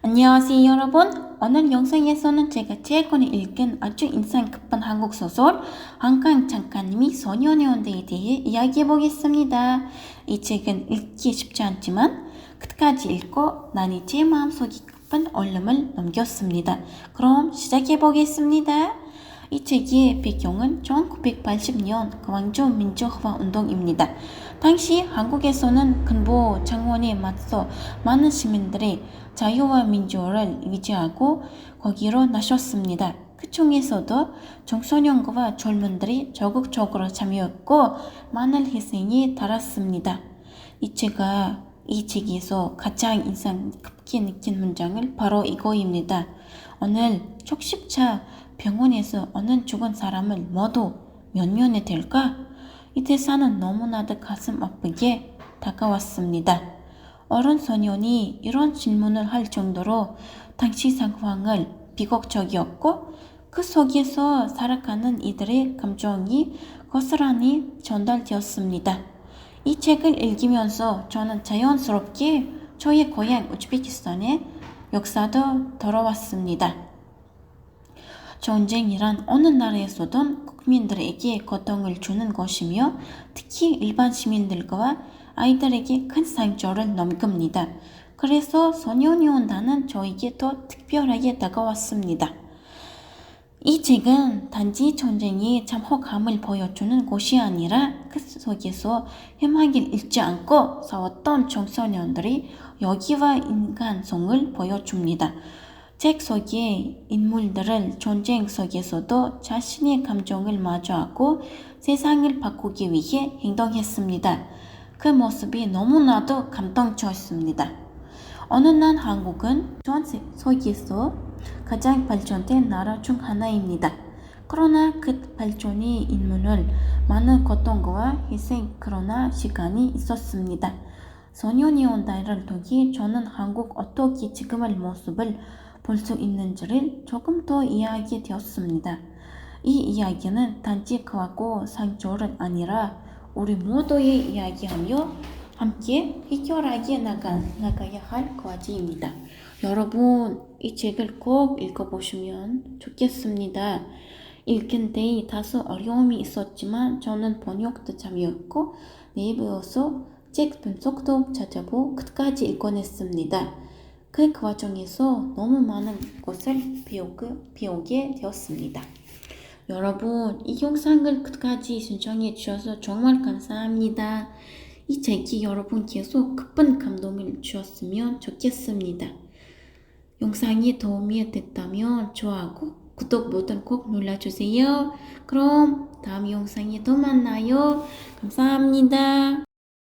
안녕하세요 여러분. 오늘 영상에서는 제가 최근에 읽은 아주 인상 깊은 한국 소설 한강 작가님이 소년의 온대에 대해 이야기해 보겠습니다. 이 책은 읽기 쉽지 않지만 끝까지 읽고 나니 제 마음속에 깊은 얼음을 넘겼습니다. 그럼 시작해 보겠습니다 이 책의 배경은 1980년 광주 민주화 운동입니다. 당시 한국에서는 근보 장원에 맞서 많은 시민들이 자유와 민주화를 위지하고 거기로 나섰습니다. 그 중에서도 청소년과 젊은들이 적극적으로 참여했고 많은 희생이 달았습니다. 이 책가 이 책에서 가장 인상 깊 게 느낀 문장을 바로 이거입니다. 오늘 촉십차 병원에서 어느 죽은 사람을 모두 면면에 될까? 이 대사는 너무나도 가슴 아프게 다가왔습니다. 어른 소년이 이런 질문을 할 정도로 당시 상황을 비극적이었고 그 속에서 살아가는 이들의 감정이 고스란히 전달되었습니다. 이 책을 읽으면서 저는 자연스럽게 저의 고향 우즈베키스탄의 역사도 돌아왔습니다. 전쟁이란 어느 나라에서든 국민들에게 고통을 주는 것이며 특히 일반 시민들과 아이들에게 큰 상처를 넘깁니다. 그래서 소년이 온다는 저에게 더 특별하게 다가왔습니다. 이 책은 단지 전쟁이 참혹함을 보여주는 것이 아니라 그 속에서 희망을 잃지 않고 싸웠던 청소년들이 여기와 인간성을 보여줍니다. 책 속의 인물들을 전쟁 속에서도 자신의 감정을 마주하고 세상을 바꾸기 위해 행동했습니다. 그 모습이 너무나도 감동적이었습니다. 어느 날 한국은 전 세계에서 가장 발전된 나라 중 하나입니다. 그러나 그 발전이 인문을 많은 고통과 희생 그러나 시간이 있었습니다. 소년이 온다를 통해 저는 한국 어떻게 지금의 모습을 볼 수 있는지를 조금 더 이해하게 되었습니다. 이 이야기는 단지 그하고 상조를 아니라 우리 모두의 이야기하며 함께 해결하게 나가, 나가야 할 과제입니다. 여러분, 이 책을 꼭 읽어보시면 좋겠습니다. 읽은 데 다소 어려움이 있었지만 저는 번역도 참여했고 네이버에서 책 분석도 찾아보고 끝까지 읽어냈습니다. 그 과정에서 너무 많은 것을 배우게 되었습니다. 여러분, 이 영상을 끝까지 신청해 주셔서 정말 감사합니다. 이 책이 여러분께서 깊은 감동을 주었으면 좋겠습니다. 영상이 도움이 됐다면 좋아하고 구독 버튼 꼭 눌러주세요. 그럼 다음 영상에 또 만나요. 감사합니다.